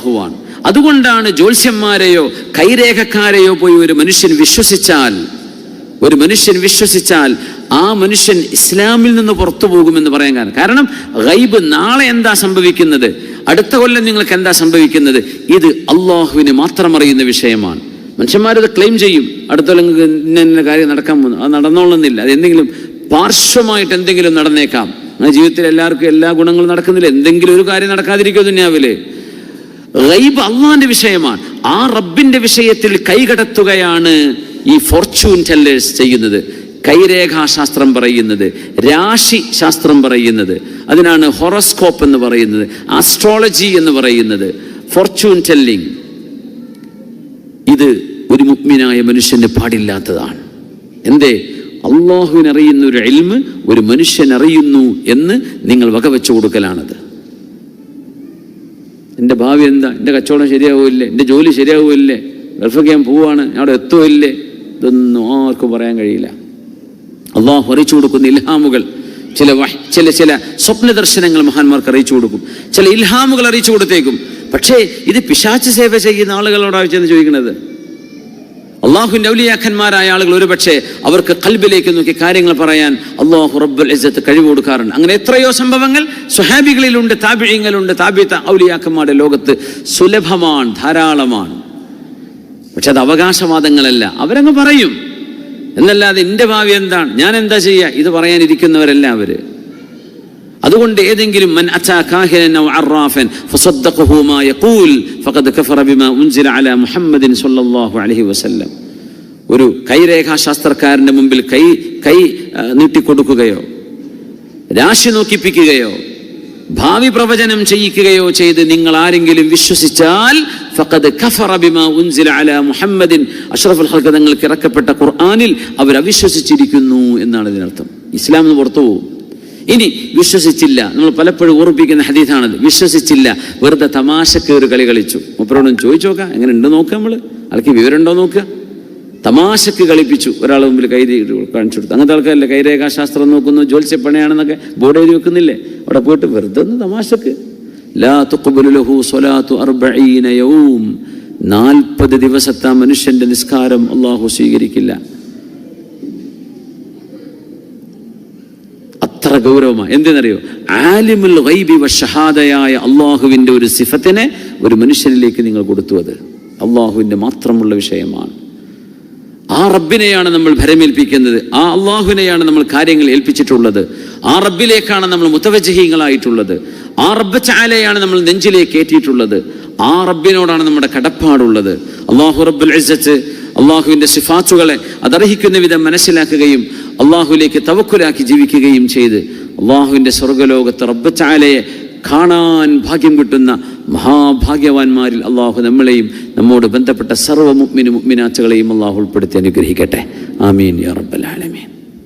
അള്ളാഹുവാണ് അതുകൊണ്ടാണ് ജ്യോത്സ്യന്മാരെയോ കൈരേഖക്കാരെയോ പോയി ഒരു മനുഷ്യൻ വിശ്വസിച്ചാൽ ഒരു മനുഷ്യൻ വിശ്വസിച്ചാൽ ആ മനുഷ്യൻ ഇസ്ലാമിൽ നിന്ന് പുറത്തു പോകുമെന്ന് പറയാൻ കാരണം. കാരണം ഗൈബ് നാളെ എന്താ സംഭവിക്കുന്നത്? അടുത്ത കൊല്ലം നിങ്ങൾക്ക് എന്താ സംഭവിക്കുന്നത്? ഇത് അള്ളാഹുവിന് മാത്രം അറിയുന്ന വിഷയമാണ്. മനുഷ്യന്മാരത് ക്ലെയിം ചെയ്യും. അടുത്ത കൊല്ലം ഇന്ന ഇന്ന കാര്യം നടക്കാൻ പോകുന്നു. അത് നടന്നോളുന്നില്ല. അത് എന്തെങ്കിലും പാർശ്വമായിട്ട് എന്തെങ്കിലും നടന്നേക്കാം. നമ്മുടെ ജീവിതത്തിൽ എല്ലാവർക്കും എല്ലാ ഗുണങ്ങളും നടക്കുന്നില്ല. എന്തെങ്കിലും ഒരു കാര്യം നടക്കാതിരിക്കുമോ ദുന്യാവിൽ? ഗൈബ് അള്ളാന്റെ വിഷയമാണ്. ആ റബ്ബിന്റെ വിഷയത്തിൽ കൈകടത്തുകയാണ് ഈ ഫോർച്യൂൺ ടെല്ലേഴ്സ് ചെയ്യുന്നത്. കൈരേഖാശാസ്ത്രം പറയുന്നത് രാശി ശാസ്ത്രം പറയുന്നത് അതിനാണ് ഹൊറോസ്കോപ്പ് എന്ന് പറയുന്നത് ആസ്ട്രോളജി എന്ന് പറയുന്നത്. ഫോർച്യൂൺ ടെല്ലിംഗ് ഇത് ഒരു മുക്മിനായ മനുഷ്യന് പാടില്ലാത്തതാണ്. എന്തേ? അള്ളാഹുവിനറിയുന്ന ഒരു എൽമ് ഒരു മനുഷ്യനറിയുന്നു എന്ന് നിങ്ങൾ വകവെച്ചു കൊടുക്കലാണത്. എന്റെ ഭാവി എന്താ? എന്റെ കച്ചവടം ശരിയാവില്ലേ എന്റെ ജോലി ശരിയാവില്ലേ ഗൾഫൊക്കെ ഞാൻ പോവാണ്. അവിടെ എത്തുമില്ലേ ഇതൊന്നും ആർക്കും പറയാൻ കഴിയില്ല. അള്ളാഹു അറിയിച്ചു കൊടുക്കുന്ന ഇൽഹാമുകൾ ചില ചില ചില സ്വപ്ന ദർശനങ്ങൾ മഹാന്മാർക്ക് അറിയിച്ചു കൊടുക്കും. ചില ഇൽഹാമുകൾ അറിയിച്ചു കൊടുത്തേക്കും. പക്ഷേ ഇത് പിശാച്ച് സേവ ചെയ്യുന്ന ആളുകളോടാണ് ചെന്ന് ചോദിക്കുന്നത് അള്ളാഹുവിന്റെ ഔലിയാക്കന്മാരായ ആളുകൾ ഒരുപക്ഷെ അവർക്ക് കൽബിലേക്ക് നോക്കി കാര്യങ്ങൾ പറയാൻ അള്ളാഹു റബ്ബുൽ ഇസ്സത്ത് കഴിവ് കൊടുക്കാറുണ്ട്. അങ്ങനെ എത്രയോ സംഭവങ്ങൾ സുഹാബികളിലുണ്ട് താബിഴിങ്ങളുണ്ട് താബിത്ത ഔലിയാക്കന്മാരുടെ ലോകത്ത് സുലഭമാണ് ധാരാളമാണ്. പക്ഷെ അത് അവകാശവാദങ്ങളല്ല. അവരങ്ങ് പറയും. എന്നല്ലാതെ എന്റെ ഭാവി എന്താണ്? ഞാൻ എന്താ ചെയ്യുക? ഇത് പറയാനിരിക്കുന്നവരല്ല അവർ അതുകൊണ്ട് ഏതെങ്കിലും മൻ അറാഫൻ യഖൂൽ ഫഖദ് കഫറ ബിമാ ഉൻസില അലാ മുഹമ്മദിൻ അലൈഹി വസല്ലം. ഒരു കൈരേഖാശാസ്ത്രക്കാരന്റെ മുമ്പിൽ കൈ കൈ നീട്ടിക്കൊടുക്കുകയോ രാശി നോക്കിപ്പിക്കുകയോ ഭാവി പ്രവചനം ചെയ്യിക്കുകയോ ചെയ്ത് നിങ്ങൾ ആരെങ്കിലും വിശ്വസിച്ചാൽ ഫഖദ് കഫറ ബിമാ ഉൻസില മുഹമ്മദിൻ. അഷ്റഫുൽ ഹൽക്ക് തങ്ങൾക്ക് ഇറക്കപ്പെട്ട ഖുർആാനിൽ അവർ അവിശ്വസിച്ചിരിക്കുന്നു എന്നാണ് ഇതിനർത്ഥം. ഇസ്ലാം എന്ന് പുറത്തു പോകും. ഇനി വിശ്വസിച്ചില്ല നമ്മൾ പലപ്പോഴും ഓർപ്പിക്കുന്ന ഹദീഥാണത് വിശ്വസിച്ചില്ല വെറുതെ തമാശക്ക് ഒരു കളി കളിച്ചു. മുപ്പരോടും ചോദിച്ചു നോക്കാം എങ്ങനെ ഉണ്ട് നോക്കാം നമ്മൾ ആൾക്ക് വിവരമുണ്ടോ നോക്കുക തമാശക്ക് കളിപ്പിച്ചു. ഒരാളെ മുമ്പിൽ കൈ കാണിച്ചു കൊടുത്തു അങ്ങനത്തെ ആൾക്കാരല്ലേ? കൈരേഖാശാസ്ത്രം നോക്കുന്നു ജ്യോത്സ്യപ്പണയാണെന്നൊക്കെ ബോർഡ് എഴുതി വെക്കുന്നില്ലേ? അവിടെ പോയിട്ട് വെറുതെ ഒന്ന് തമാശക്ക്. ലാ തുഖ്ബലു ലഹു സ്വലാത്തു അർബഈന യൗം. നാൽപ്പത് ദിവസത്തെ മനുഷ്യന്റെ നിസ്കാരം അള്ളാഹു സ്വീകരിക്കില്ല. അത്ര ഗൗരവമാണ് എന്തെന്നറിയോ? ആലിമുൽ ഗൈബി വ ഷഹാദയായ അള്ളാഹുവിന്റെ ഒരു സിഫത്തിനെ ഒരു മനുഷ്യനിലേക്ക് നിങ്ങൾ കൊടുത്തു അത്. അള്ളാഹുവിന്റെ മാത്രമുള്ള വിഷയമാണ്. ആ റബ്ബിനെയാണ് നമ്മൾ ഭരമേൽപ്പിക്കുന്നത്. ആ അള്ളാഹുവിനെയാണ് നമ്മൾ കാര്യങ്ങൾ ഏൽപ്പിച്ചിട്ടുള്ളത്. ആ റബ്ബിലേക്കാണ് നമ്മൾ മുത്തവജഹീങ്ങളായിട്ടുള്ളത് ആ റബ്ബ് ചാലയാണ് നമ്മൾ നെഞ്ചിലേക്ക് ഏറ്റിയിട്ടുള്ളത്. ആ റബ്ബിനോടാണ് നമ്മുടെ കടപ്പാടുള്ളത്. അള്ളാഹു റബ്ബുൽ ഇസ്സത്ത് അള്ളാഹുവിന്റെ സിഫാത്തുകളെ അതർഹിക്കുന്ന വിധം മനസ്സിലാക്കുകയും അള്ളാഹുവിലേക്ക് തവക്കുലാക്കി ജീവിക്കുകയും ചെയ്ത് അള്ളാഹുവിന്റെ സ്വർഗലോകത്ത് റബ്ബ് ചാലയെ കാണാൻ ഭാഗ്യം കിട്ടുന്ന മഹാഭാഗ്യവാന്മാരിൽ അള്ളാഹു നമ്മളെയും നമ്മോട് ബന്ധപ്പെട്ട സർവ മുഗ്മിന് മുഗ്മിനാച്ചകളെയും അള്ളാഹു ഉൾപ്പെടുത്തി അനുഗ്രഹിക്കട്ടെ. ആമീൻ യാ റബ്ബൽ ആലമീൻ.